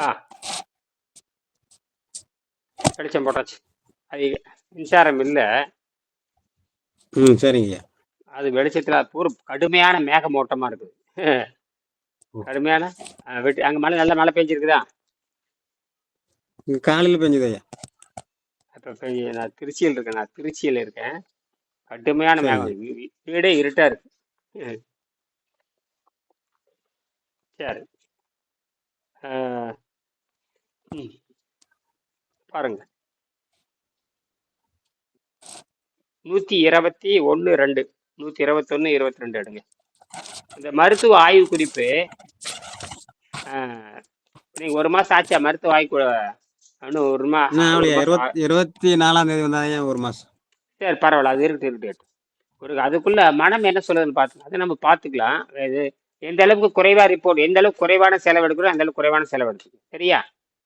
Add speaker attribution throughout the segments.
Speaker 1: ஆ. வெளிச்சம் போட்டாச்சு. அது மின்சாரம் இல்லை.
Speaker 2: ம் சரிங்கய்யா
Speaker 1: அது வெளிச்சத்தில் பூரா கடுமையான மேகமூட்டமாக இருக்குது கடுமையான வெட்டி அங்கே மழை நல்ல மழை பெஞ்சிருக்குதா?
Speaker 2: காலையில் பெஞ்சது ஐயா.
Speaker 1: இப்போ பெய்ய நான் திருச்சியில் இருக்கேன் நான் திருச்சியில் இருக்கேன். கடுமையான மேகம். வீடே இருட்டா இருக்கு. சரி. பாருங்க. நூற்றி இருபத்தி ஒன்று ரெண்டு. நூற்றி இருபத்தொன்று இருபத்தி ரெண்டு எடுங்க. இந்த மருத்துவ ஆய்வு குறிப்பு நீங்கள் ஒரு மாதம் ஆச்சா மருத்துவ ஆய்வு இன்னும் ஒரு மாசம்
Speaker 2: இருபத்தி நாலாம் தேதி வந்தாங்க ஒரு மாதம்
Speaker 1: சரி பரவாயில்ல அது இருக்கு இருக்கு. ஒரு அதுக்குள்ள மனம் என்ன சொல்லுதுன்னு பார்த்து அதை நம்ம பார்த்துக்கலாம் இது எந்த அளவுக்கு குறைவா ரிப்போர்ட் எந்த அளவுக்கு குறைவான செலவு எடுக்கிறோம் அந்த அளவுக்கு குறைவான செலவு எடுத்துக்கணும் சரியா?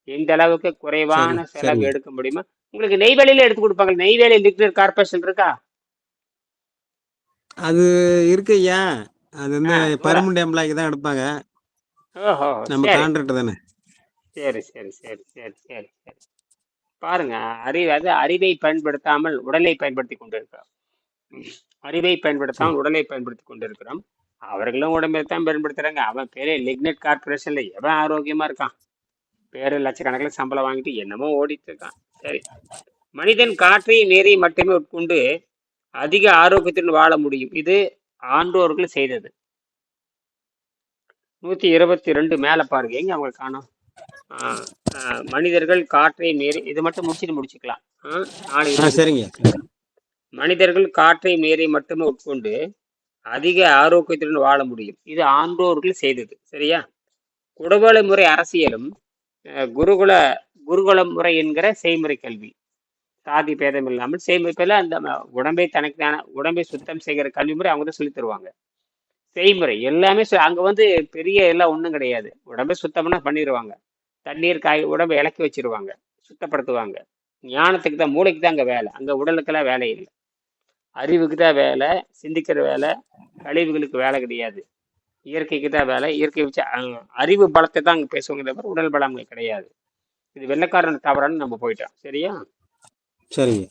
Speaker 1: எந்த அளவுக்கு குறைவான செலவு எடுக்க முடியுமோ? உங்களுக்கு நெய்வேலியில எடுத்து கொடுப்பாங்க நெய்வேலி லிக்விட் கார்பரேஷன் இருக்கா?
Speaker 2: அது இருக்கு ஐயா அது வந்து பர்மனண்ட் எம்ப்ளாய்க்கு தான் எடுப்பாங்க.
Speaker 1: ஓஹோ
Speaker 2: நம்ம கான்ட்ராக்ட் தானே.
Speaker 1: சரி சரி சரி சரி சரி சரி. பாருங்க அறிவு அது அறிவை பயன்படுத்தாமல் உடலை பயன்படுத்தி கொண்டிருக்கிறோம். அறிவை பயன்படுத்தாமல் உடலை பயன்படுத்தி கொண்டிருக்கிறோம். அவர்களும் உடம்பை தான் பயன்படுத்துறாங்க. அவன் பேரே லிக்னட் கார்பரேஷன்ல எவன் ஆரோக்கியமா இருக்கான்? பேரு லட்சக்கணக்கில் சம்பளம் வாங்கிட்டு என்னமோ ஓடிட்டு இருக்கான். சரி. மனிதன் காற்றை நீரை மட்டுமே உட்கொண்டு அதிக ஆரோக்கியத்துடன் வாழ முடியும். இது ஆண்டோர்கள் செய்தது. நூத்தி இருபத்தி ரெண்டு மேல பாருங்க. எங்க அவங்க காணோம்? மனிதர்கள் காற்றை நீரை இது மட்டும் முடிச்சுட்டு முடிச்சுக்கலாம்.
Speaker 2: சரிங்க.
Speaker 1: மனிதர்கள் காற்றை நீரை மட்டுமே உட்கொண்டு அதிக ஆரோக்கியத்துடன் வாழ முடியும். இது ஆண்டோர்கள் செய்தது. சரியா? குடவள முறை அரசியலும் குருகுல குருகுல முறை என்கிற செய்முறை கல்வி. சாதி பேதம் இல்லாமல் செய்முறைப்பில் அந்த உடம்பை தனக்கு தானே உடம்பை சுத்தம் செய்கிற கல்வி முறை அவங்க தான் சொல்லி தருவாங்க. செய்முறை எல்லாமே அங்கே வந்து பெரிய எல்லாம் ஒன்றும் கிடையாது. உடம்பை சுத்தம்னா பண்ணிடுவாங்க தண்ணீர் காய் உடம்பை இலக்கி வச்சிருவாங்க. சுத்தப்படுத்துவாங்க. ஞானத்துக்கு தான் மூளைக்கு தான் அங்கே வேலை. அங்கே உடலுக்கெல்லாம் வேலை இல்லை. அறிவுக்கு தான் வேலை சிந்திக்கிற வேலை கழிவுகளுக்கு வேலை கிடையாது. இயற்கைக்கு தான் வேலை. இயற்கை வச்சு அறிவு பலத்தை தான் அங்கே பேசுவாங்க தவிர உடல் பலம் அங்கே கிடையாது. இது வெள்ளைக்காரன் தவறான்னு நம்ம போயிட்டோம். சரியா?
Speaker 2: சரிங்க.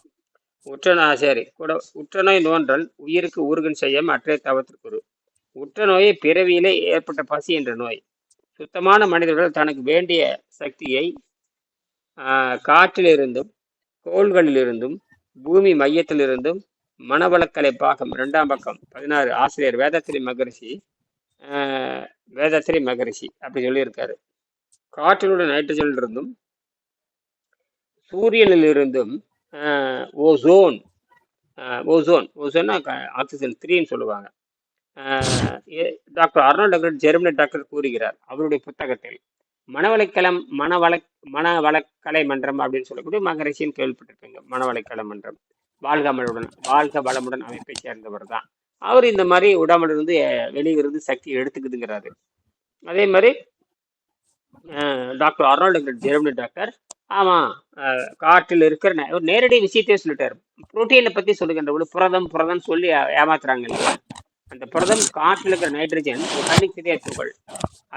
Speaker 1: உற்றநா சரி. கூட உற்றநோய் நோன்றல் உயிருக்கு ஊறுகன் செய்யாம அற்றை தவத்திற்குரு உற்ற நோயை பிறவியிலே ஏற்பட்ட பசி என்ற நோய். சுத்தமான மனிதர்கள் தனக்கு வேண்டிய சக்தியை காற்றிலிருந்தும் கோள்களிலிருந்தும் பூமி மையத்திலிருந்தும் மனவளக்கலை பாகம் இரண்டாம் பக்கம் பதினாறு. ஆசிரியர் வேதாத்திரி மகரிஷி வேதாத்திரி மகரிஷி அப்படி சொல்லியிருக்காரு. காற்றிலுடைய நைட்ரஜன் இருந்தும் சூரியனில் இருந்தும் ஓசோன் ஓசோன் ஓசோன்னா ஆக்சிஜன் த்ரீன்னு சொல்லுவாங்க. ஏ- doctor Arnold doctor Germany doctor கூறுகிறார் அவருடைய புத்தகத்தில் மனவளைக்கலம் மனவள மனவளக்கலை மன்றம் அப்படின்னு சொல்லக்கூடிய மகரிஷின்னு கேள்விப்பட்டிருப்பீங்க. மனவளைக்கலை மன்றம் வாழ்க மழுடன் வாழ்க வளமுடன் அமைப்பை சேர்ந்தவர் தான் அவர் இந்த மாதிரி உடம்புல இருந்து வெளியிருந்து சக்தி எடுத்துக்குதுங்கிறாரு. அதே மாதிரி டாக்டர் அர்னால்டு ஜெர்மனி டாக்டர். ஆமாம் காற்றில் இருக்கிற ஒரு நேரடி விஷயத்தையே சொல்லிட்டார். புரோட்டீனை பற்றி சொல்லுகின்ற போது புரதம் புரதம் சொல்லி ஏமாத்துறாங்க இல்லையா? அந்த புரதம் காற்றில் இருக்கிற நைட்ரஜன் கண்ணுக்கு தெரியாத துகள்.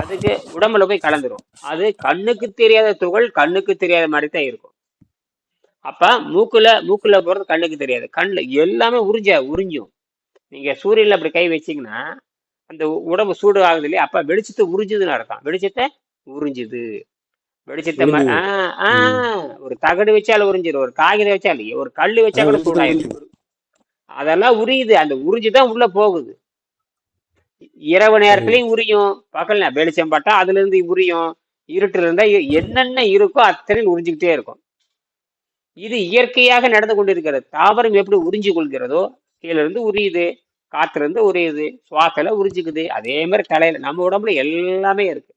Speaker 1: அதுக்கு உடம்புல போய் கலந்துரும். அது கண்ணுக்கு தெரியாத துகள் கண்ணுக்கு தெரியாத மாதிரி தான் இருக்கும். அப்போ மூக்கில் மூக்கில் போகிறது கண்ணுக்கு தெரியாது. கண்ணில் எல்லாமே உறிஞ்ச உறிஞ்சும். நீங்க சூரியன்ல அப்படி கை வச்சீங்கன்னா அந்த உடம்பு சூடு ஆகுது இல்லையா அப்ப வெளிச்சத்தை உறிஞ்சுதுன்னு அர்த்தம். வெளிச்சத்தை உறிஞ்சுது. வெளிச்சத்தை ஆ, ஒரு தகடு வச்சாலும் உறிஞ்சிடும் ஒரு காகிதம் வச்சாலும் ஒரு கல் வச்சா கூட
Speaker 2: உறிஞ்சுது
Speaker 1: அதெல்லாம் உரியுது அந்த உறிஞ்சு தான் உள்ள போகுது. இரவு நேரத்துலயும் உரியும் பகல் வெளிச்சம் பட்டா அதுல இருந்து உரியும் இருட்டுல இருந்தா என்னென்ன இருக்கோ அத்தனையும் உறிஞ்சிக்கிட்டே இருக்கும். இது இயற்கையாக நடந்து கொண்டிருக்கிறது. தாவரம் எப்படி உறிஞ்சு கொள்கிறதோ கீழேருந்து உரியுது காத்துல இருந்து உரியுது சுவாசல உறிஞ்சிக்குது. அதே மாதிரி தலையில நம்ம உடம்புல எல்லாமே இருக்கு.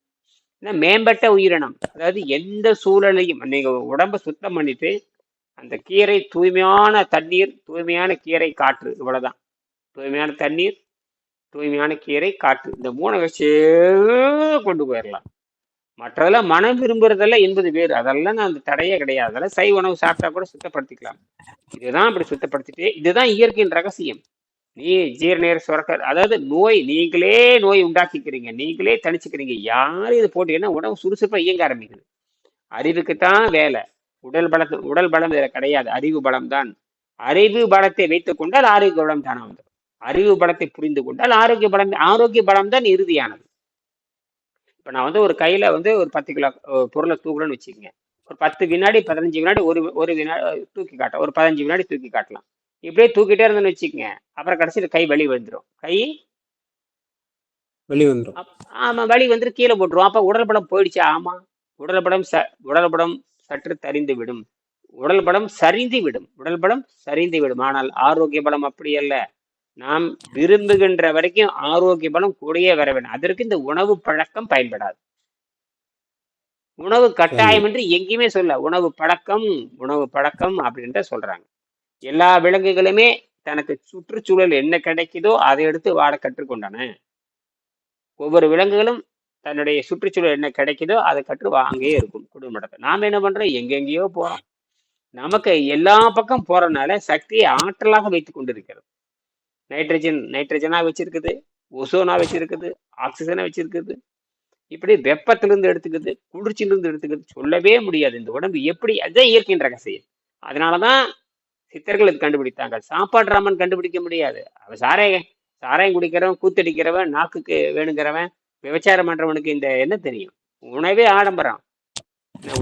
Speaker 1: ஏன்னா மேம்பட்ட உயிரினம் அதாவது எந்த சூழலையும் நீங்க உடம்ப சுத்தம் பண்ணிட்டு அந்த கீரை தூய்மையான தண்ணீர் தூய்மையான கீரை காற்று இவ்வளவுதான். தூய்மையான தண்ணீர் தூய்மையான கீரை காற்று இந்த மூணு வச்சு கொண்டு போயிடலாம் மற்றதெல்லாம் மனம் விரும்புறதெல்லாம் என்பது வேறு அதெல்லாம் நான் அந்த தடையே கிடையாது. அதெல்லாம் சை உணவு சாப்பிட்டா கூட சுத்தப்படுத்திக்கலாம். இதுதான் அப்படி சுத்தப்படுத்திட்டு இதுதான் இயற்கையின் ரகசியம். நீ ஜீரணீர சுரக்க அதாவது நோய் நீங்களே நோய் உண்டாக்கிக்கிறீங்க. நீங்களே தனிச்சுக்கிறீங்க யாரும் இது போட்டீங்கன்னா உடம்பு சுறுசுறுப்பா இயங்க ஆரம்பிக்குது. அறிவுக்குத்தான் வேலை. உடல் பலத்து உடல் பலம் இதில் கிடையாது. அறிவு பலம் தான். அறிவு பலத்தை வைத்துக் கொண்டால் ஆரோக்கிய பலம் தானே வந்துடும் அறிவு பலத்தை புரிந்து கொண்டால் ஆரோக்கிய பலம் ஆரோக்கிய பலம் தான் இறுதியானது. இப்ப நான் வந்து ஒரு கையில வந்து ஒரு பத்து கிலோ பொருளை தூக்கணும்னு வச்சுக்கோங்க. ஒரு பத்து வினாடி பதினஞ்சு வினாடி ஒரு ஒரு வினாடி தூக்கி காட்ட ஒரு பதினஞ்சு வினாடி தூக்கி காட்டலாம். இப்படியே தூக்கிட்டே இருந்தேன்னு வச்சுக்கோங்க அப்புறம் கடைசியில் கை வலி வந்துடும் கை
Speaker 2: வெளியே வந்துடும்
Speaker 1: அப்- ஆமா வலி வந்து கீழே போட்டுரும். அப்ப உடல் பலம் போயிடுச்சு. ஆமா உடல் பலம் ச உடல் பலம் சற்று தரிந்து விடும். உடல் பலம் சரிந்து விடும். உடல் பலம் சரிந்து விடும். ஆனால் ஆரோக்கிய பலம் அப்படி அல்ல. நாம் விரும்புகின்ற வரைக்கும் ஆரோக்கிய பலம் கூடயே வர வேண்டும். அதற்கு இந்த உணவு பழக்கம் பயன்படாது. உணவு கட்டாயம் என்று எங்கேயுமே சொல்ல உணவு பழக்கம் உணவு பழக்கம் அப்படின்ற சொல்றாங்க. எல்லா விலங்குகளுமே தனக்கு சுற்றுச்சூழல் என்ன கிடைக்குதோ அதை எடுத்து வாழ கற்றுக்கொண்டன. ஒவ்வொரு விலங்குகளும் தன்னுடைய சுற்றுச்சூழல் என்ன கிடைக்குதோ அதை கற்று வா- அங்கேயே இருக்கும் குடும்பத்தை நாம என்ன பண்றோம்? எங்கெங்கேயோ போறோம். நமக்கு எல்லா பக்கம் போறதுனால சக்தியை ஆற்றலாக வைத்துக் கொண்டிருக்கிறது. நைட்ரஜன் நைட்ரஜனா வச்சுருக்குது ஒசோனா வச்சுருக்குது ஆக்சிஜனாக வச்சுருக்குது. இப்படி வெப்பத்திலிருந்து எடுத்துக்குது குளிர்ச்சியிலிருந்து எடுத்துக்குது சொல்லவே முடியாது. இந்த உடம்பு எப்படி அதுதான் இயற்கையின் ரகசியம். அதனாலதான் சித்தர்கள் இது கண்டுபிடித்தாங்க. சாப்பாடு ராமன் கண்டுபிடிக்க முடியாது. அவன் சாராயம் சாராயம் குடிக்கிறவன் கூத்தடிக்கிறவன் நாக்குக்கு வேணுங்கிறவன் விபச்சாரம் பண்ணுறவனுக்கு இந்த என்ன தெரியும்? உணவே ஆடம்பரம்.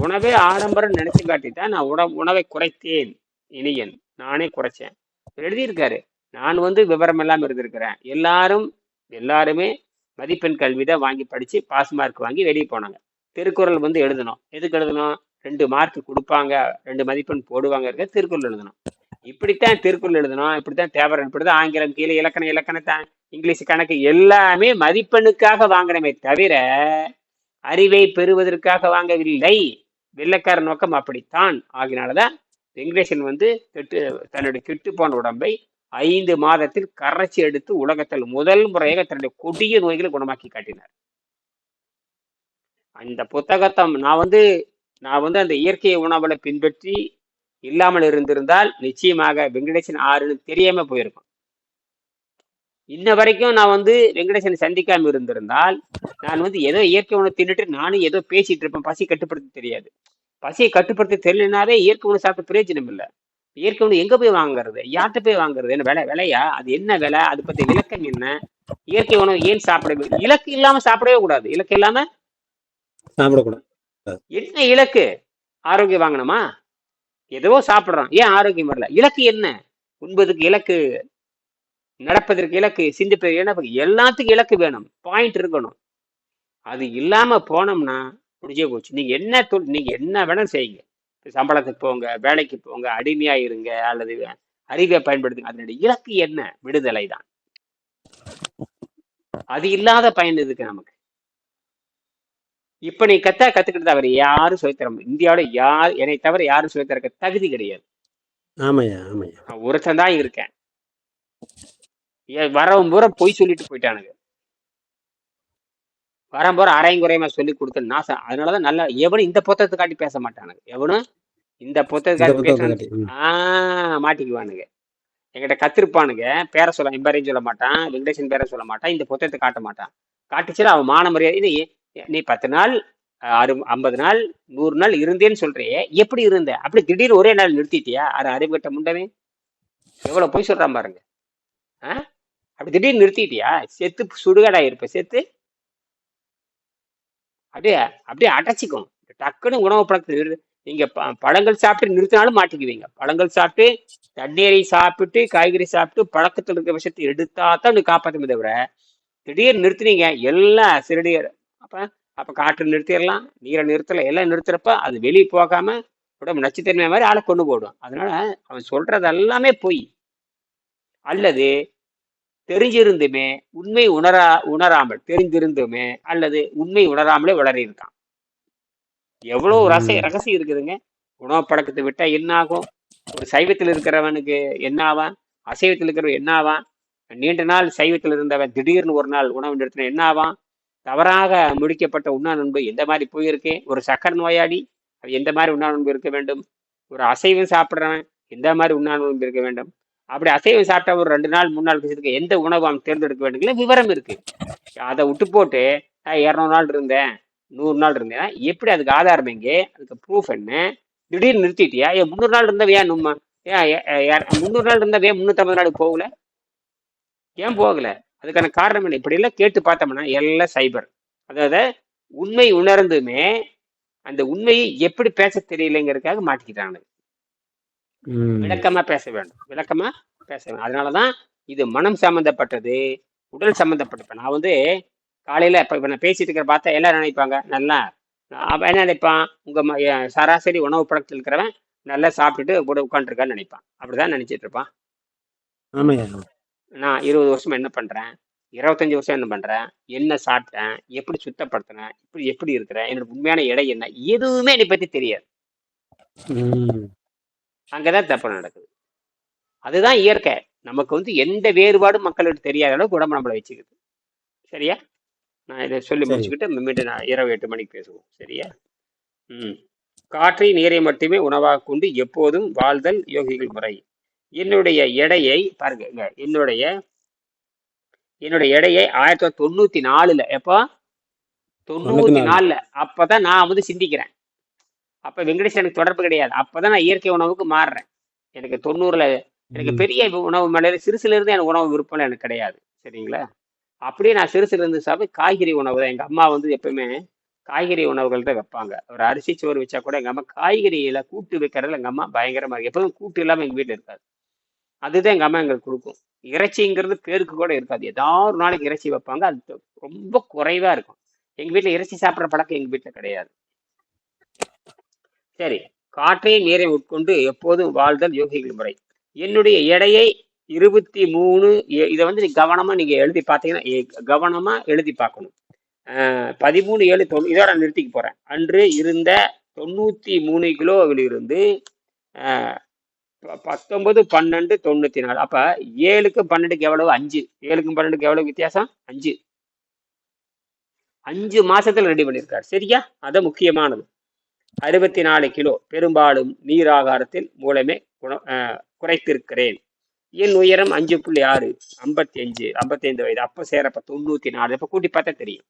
Speaker 1: உணவே ஆடம்பரம் நினைச்சு காட்டி தான் நான் உண உணவை குறைத்தேன். இனியன் நானே குறைச்சேன். எழுதியிருக்காரு நான் வந்து விவரம் எல்லாம் இருந்திருக்கிறேன். எல்லாரும் எல்லாருமே மதிப்பெண் கல்வி தான் வாங்கி படித்து பாஸ் மார்க் வாங்கி வெளியே போனாங்க. திருக்குறள் வந்து எழுதணும். எதுக்கு எழுதணும்? ரெண்டு மார்க் கொடுப்பாங்க. ரெண்டு மதிப்பெண் போடுவாங்க இருக்க திருக்குறள் எழுதணும். இப்படித்தான் திருக்குறள் எழுதணும். இப்படித்தான் தேவரன் இப்படிதான் ஆங்கிலம் கீழே இலக்கண இலக்கணத்தான் இங்கிலீஷ் கணக்கு எல்லாமே மதிப்பெண்ணுக்காக வாங்கினமே தவிர அறிவை பெறுவதற்காக வாங்கவில்லை. வெள்ளக்கார நோக்கம் அப்படித்தான். ஆகினாலதான் வெங்கடேசன் வந்து கெட்டு தன்னுடைய கெட்டு போன உடம்பை ஐந்து மாதத்தில் கரைச்சி எடுத்து உலகத்தில் முதல் முறையாக தன்னுடைய கொடிய நோய்களை குணமாக்கி காட்டினார். அந்த புத்தகத்தை நான் வந்து நான் வந்து அந்த இயற்கை உணவுல பின்பற்றி இல்லாமல் இருந்திருந்தால் நிச்சயமாக வெங்கடேசன் ஆறுன்னு தெரியாம போயிருக்கும். இன்ன வரைக்கும் நான் வந்து வெங்கடேசனை சந்திக்காம இருந்திருந்தால் நான் வந்து ஏதோ இயற்கை உணவு தின்னுட்டு நானும் ஏதோ பேசிட்டு இருப்பேன். பசி கட்டுப்படுத்த தெரியாது. பசியை கட்டுப்படுத்த தெரியலனாலே இயற்கை உணவு சாப்பிட்ட பிரயோஜனம் இல்லை. இயற்கை உணவு எங்க போய் வாங்குறது? யார்கிட்ட போய் வாங்குறது? என்ன விலை விலையா? அது என்ன விலை? அது பத்தி விளக்கம் என்ன? இயற்கை உணவு ஏன் சாப்பிட இலக்கு இல்லாம சாப்பிடவே கூடாது. இலக்கு இல்லாம
Speaker 2: சாப்பிடக்கூடாது.
Speaker 1: என்ன இலக்கு? ஆரோக்கியம் வாங்கணுமா? ஏதோ சாப்பிடுறோம். ஏன் ஆரோக்கியம் வரல? இலக்கு என்ன? உண்பதுக்கு இலக்கு நடப்பதற்கு இலக்கு சிந்திப்பதற்கு இலக்கு எல்லாத்துக்கும் இலக்கு வேணும். பாயிண்ட் இருக்கணும். அது இல்லாம போனோம்னா முடிஞ்சே போச்சு. நீங்க என்ன நீங்க என்ன வேணாலும் செய்யுங்க. சம்பளத்துக்கு போங்க வேலைக்கு போங்க அடிமையா இருங்க அல்லது அறிவை பயன்படுத்துங்க. அதனுடைய இலக்கு என்ன? விடுதலை தான். அது இல்லாத பயன் இருக்கு நமக்கு? இப்ப நீ கத்தா கத்துக்கிட்டு அவர் யாரும் சொல்லித்தர முடியாது. இந்தியாவுல யார் என்னை தவிர யாரும் சொல்லித்தரக்க தகுதி கிடையாது.
Speaker 2: ஆமாய்யா
Speaker 1: நான் ஒருத்தன் தான் இருக்கேன். ஏன் வரவன் பூரா பொய் சொல்லிட்டு போயிட்டானுங்க. வரவன் பூரா அரையும் குறையமா சொல்லி கொடுத்த நாசம். அதனாலதான் நல்லா எவனும் இந்த புத்தகத்தை காட்டி பேச மாட்டானுங்க. எவனும் இந்த புத்தகத்தை காட்டி. ஆஹ் மாட்டிக்குவானுங்க. என்கிட்ட கத்திருப்பானுங்க. பேரை சொல்ல எம்பாரையும் சொல்ல மாட்டான். வெங்கடேசன் பேரை சொல்ல மாட்டான். இந்த புத்தகத்தை காட்ட மாட்டான். காட்டுச்சுன்னா அவன் மான மரியாதை. ஏ- நீ பத்து நாள் அறு ஐம்பது நாள் நூறு நாள் இருந்தேன்னு சொல்றியே. எப்படி இருந்த? அப்படி திடீர்னு ஒரே நாள் நிறுத்திட்டியா? அது அறிவுகட்ட முண்டமே எவ்வளவு போய் சொல்றான் பாருங்க. ஆ? அப்படி திடீர்னு நிறுத்திட்டியா? செத்து சுடுகாடா இருப்ப செத்து. அப்படியே அப்படியே அடைச்சிக்கும். டக்குன்னு உணவு பழக்கத்தில் நிறு நீங்க ப- பழங்கள் சாப்பிட்டு நிறுத்தினாலும் மாட்டிக்குவீங்க. பழங்கள் சாப்பிட்டு தண்ணீரை சாப்பிட்டு காய்கறி சாப்பிட்டு பழக்கத்தில் இருக்கிற விஷயத்தை எடுத்தா தான் நீ காப்பாற்றுமே தவிர திடீர்னு நிறுத்தினீங்க எல்லாம் சிறுடி அப்ப அப்ப காற்று நிறுத்திடலாம் நீரை நிறுத்தலாம் எல்லாம் நிறுத்துறப்ப அது வெளியே போகாம உடம்பு நச்சுத்தன்மை மாதிரி ஆளை கொண்டு போடும். அதனால அவன் சொல்றது எல்லாமே பொய். அல்லது தெரிஞ்சிருந்துமே உண்மை உணரா உணராமல் தெரிந்திருந்துமே அல்லது உண்மை உணராமலே வளரி இருக்கான் எவ்வளவு ரச. ரகசியம் இருக்குதுங்க. உணவு பழக்கத்தை விட்டா என்ன ஆகும் ஒரு சைவத்தில் இருக்கிறவனுக்கு என்ன ஆவான் அசைவத்தில் இருக்கிறவன் என்ன ஆவான் நீண்ட நாள் சைவத்தில் இருந்தவன் திடீர்னு ஒரு நாள் உணவு நிறுத்தின என்ன ஆவான் தவறாக முடிக்கப்பட்ட உண்ணா நோன்பு எந்த மாதிரி போயிருக்கு? ஒரு சக்கர நோயாளி எந்த மாதிரி உண்ணா நோன்பு இருக்க வேண்டும்? ஒரு அசைவம் சாப்பிட்றவன் எந்த மாதிரி உண்ணா நோன்பு இருக்க வேண்டும்? அப்படி அசைவம் சாப்பிட்டா ஒரு ரெண்டு நாள் மூணு நாள் கழிச்சதுக்கு எந்த உணவு அவன் தேர்ந்தெடுக்க வேண்டுங்கிற விவரம் இருக்கு. அதை விட்டு போட்டு நான் இரநூறு நாள் இருந்தேன் நூறு நாள் இருந்தேன் எப்படி அதுக்கு ஆதாரம் எங்கே? அதுக்கு ப்ரூஃப் என்ன? திடீர்னு நிறுத்திட்டியா? ஏன் முந்நூறு நாள் இருந்தவ ஏன் நம்ம? ஏன் முந்நூறு நாள் இருந்தவ ஏன் முந்நூற்றம்பது நாளுக்கு போகல? ஏன் போகல? அதுக்கான காரணம் என்ன? இப்படி எல்லாம் கேட்டு பார்த்தோம்னா எல்லாம் சைபர். அதாவது உண்மை உணர்ந்துமே அந்த உண்மையை எப்படி பேச தெரியலைங்கிறதுக்காக மாட்டிக்கிட்டாங்க. விளக்கமா பேச வேண்டும். விளக்கமா பேச வேண்டும். அதனாலதான் இது மனம் சம்பந்தப்பட்டது உடல் சம்பந்தப்பட்டது. நான் வந்து காலையில இப்ப இப்ப நான் பேசிட்டு இருக்கிற பார்த்தா எல்லாரும் நினைப்பாங்க? நல்லா அவன் என்ன நினைப்பான்? உங்க சராசரி உணவு பழக்கத்தில் இருக்கிறவன் நல்லா சாப்பிட்டுட்டு கூட உட்காந்துருக்கான்னு நினைப்பான். அப்படிதான் நினைச்சிட்டு இருப்பான். நான் இருபது வருஷம் என்ன பண்றேன்? இருபத்தஞ்சு வருஷம் என்ன பண்றேன்? என்ன சாப்பிட்டேன்? எப்படி சுத்தப்படுத்தினேன்? இப்படி எப்படி இருக்கிறேன்? என்னோட உண்மையான எடை என்ன? எதுவுமே என்னை பத்தி தெரியாது.
Speaker 2: ம்.
Speaker 1: அங்கதான் தப்பு நடக்குது. அதுதான் இயற்கை. நமக்கு வந்து எந்த வேறுபாடும் மக்களுக்கு தெரியாத அளவுக்கு உடம்பு நம்மளை வச்சுக்குது. சரியா? நான் இதை சொல்லி. முடிச்சுக்கிட்டு மீண்டும் நான் இரவு எட்டு மணிக்கு பேசுவோம். சரியா? ம். காற்றை நீரை மட்டுமே உணவாக கொண்டு எப்போதும் வாழ்தல் யோகிகள் முறை. என்னுடைய எடையை பாருங்க என்னுடைய என்னுடைய எடையை ஆயிரத்தி தொள்ளாயிரத்தி தொண்ணூத்தி நாலுல எப்போ? தொண்ணூத்தி
Speaker 2: நாலு.
Speaker 1: நாலுல. அப்பதான் நான் வந்து சிந்திக்கிறேன். அப்ப வெங்கடேஷ் எனக்கு தொடர்பு கிடையாது. அப்பதான் நான் இயற்கை உணவுக்கு மாறுறேன். எனக்கு தொண்ணூறுல எனக்கு. பெரிய உணவு மேலே சிறுசுல இருந்து எனக்கு உணவு விருப்பம் எனக்கு கிடையாது. சரிங்களா? அப்படியே நான் சிறுசுல இருந்து சாப்பிட்டு காய்கறி உணவு தான். எங்க அம்மா வந்து எப்பவுமே காய்கறி உணவுகள் தான் வைப்பாங்க. ஒரு அரிசி சோறு வச்சா கூட எங்க அம்மா காய்கறியில கூட்டு வைக்கிறதுல எங்க அம்மா பயங்கரமா இருக்கு. எப்பவும் கூட்டு இல்லாம எங்க வீட்டுல இருக்காது. அதுதான் எங்க அம்மா எங்களுக்கு கொடுக்கும். இறைச்சிங்கிறது பேருக்கு கூட இருக்காது. ஏதாவது ஒரு நாளைக்கு இறைச்சி வைப்பாங்க. அது ரொம்ப குறைவா இருக்கும். எங்க வீட்டுல இறைச்சி சாப்பிட்ற பழக்கம் எங்க வீட்டுல கிடையாது. சரி காற்றை நீரை உட்கொண்டு எப்போதும் வாழ்தல் யோகிகள் முறை. என்னுடைய எடையை இருபத்தி மூணு இதை வந்து நீ கவனமாக நீங்கள் எழுதி பார்த்தீங்கன்னா கவனமாக எழுதி பார்க்கணும். பதிமூணு ஏழு தொண்ணூ இதோட நான் நிறுத்திக்க போகிறேன் அன்று இருந்த தொண்ணூற்றி மூணு கிலோவிலிருந்து ப- பத்தொன்பது பன்னெண்டு தொண்ணூற்றி நாலு. அப்போ ஏழுக்கும் பன்னெண்டுக்கு எவ்வளவு? அஞ்சு. ஏழுக்கும் பன்னெண்டுக்கு எவ்வளவு வித்தியாசம்? அஞ்சு. அஞ்சு மாசத்துல ரெடி பண்ணியிருக்காரு. சரியா? அது முக்கியமானது. அறுபத்தி நாலு கிலோ பெரும்பாலும் நீராகாரத்தில் மூலமே குண- குறைத்திருக்கிறேன். என் உயரம் அஞ்சு புள்ளி ஆறு ஐம்பத்தி அஞ்சு ஐம்பத்தி ஐந்து வயது. அப்போ சேரப்ப தொண்ணூத்தி நாலு. இப்ப கூட்டி பார்த்தா தெரியும்.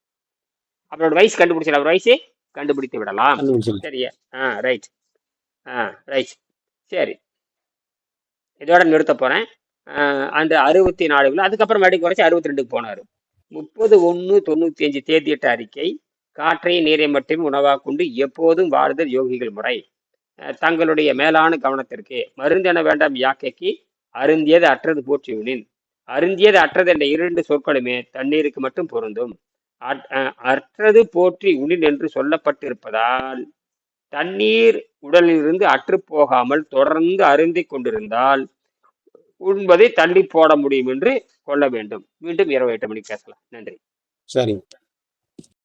Speaker 1: அவரோட வயசு கண்டுபிடிச்சல அவர் வயசே கண்டுபிடித்து விடலாம். சரியா? ஆ ரைட் ஆ ரைட் சரி. இதோட நிறுத்த போறேன். அந்த அறுபத்தி நாலு கிலோ அதுக்கப்புறம் மறுபடியும் குறைச்சி அறுபத்தி ரெண்டுக்கு போனார். முப்பது ஒன்று தொண்ணூற்றி அஞ்சு தேதியிட்ட அறிக்கை. காற்றை நீரை மட்டுமே உணவாக கொண்டு எப்போதும் வாழ்தல் யோகிகள் முறை. அஹ் தங்களுடைய மேலான கவனத்திற்கு மருந்தென வேண்டாம் யாக்கைக்கு அருந்தியது அற்றது போற்றி உனின். அருந்தியது அற்றது என்ற இரண்டு சொற்களுமே தண்ணீருக்கு மட்டும் பொருந்தும். அஹ் அற்றது போற்றி உனின் என்று சொல்லப்பட்டிருப்பதால் தண்ணீர் உடலிலிருந்து அற்று போகாமல் தொடர்ந்து அருந்தி கொண்டிருந்தால் உண்பதை தள்ளி போட முடியும் என்று கொள்ள வேண்டும். மீண்டும் இரவு எட்டு மணிக்கு பேசலாம். நன்றி.
Speaker 2: சரி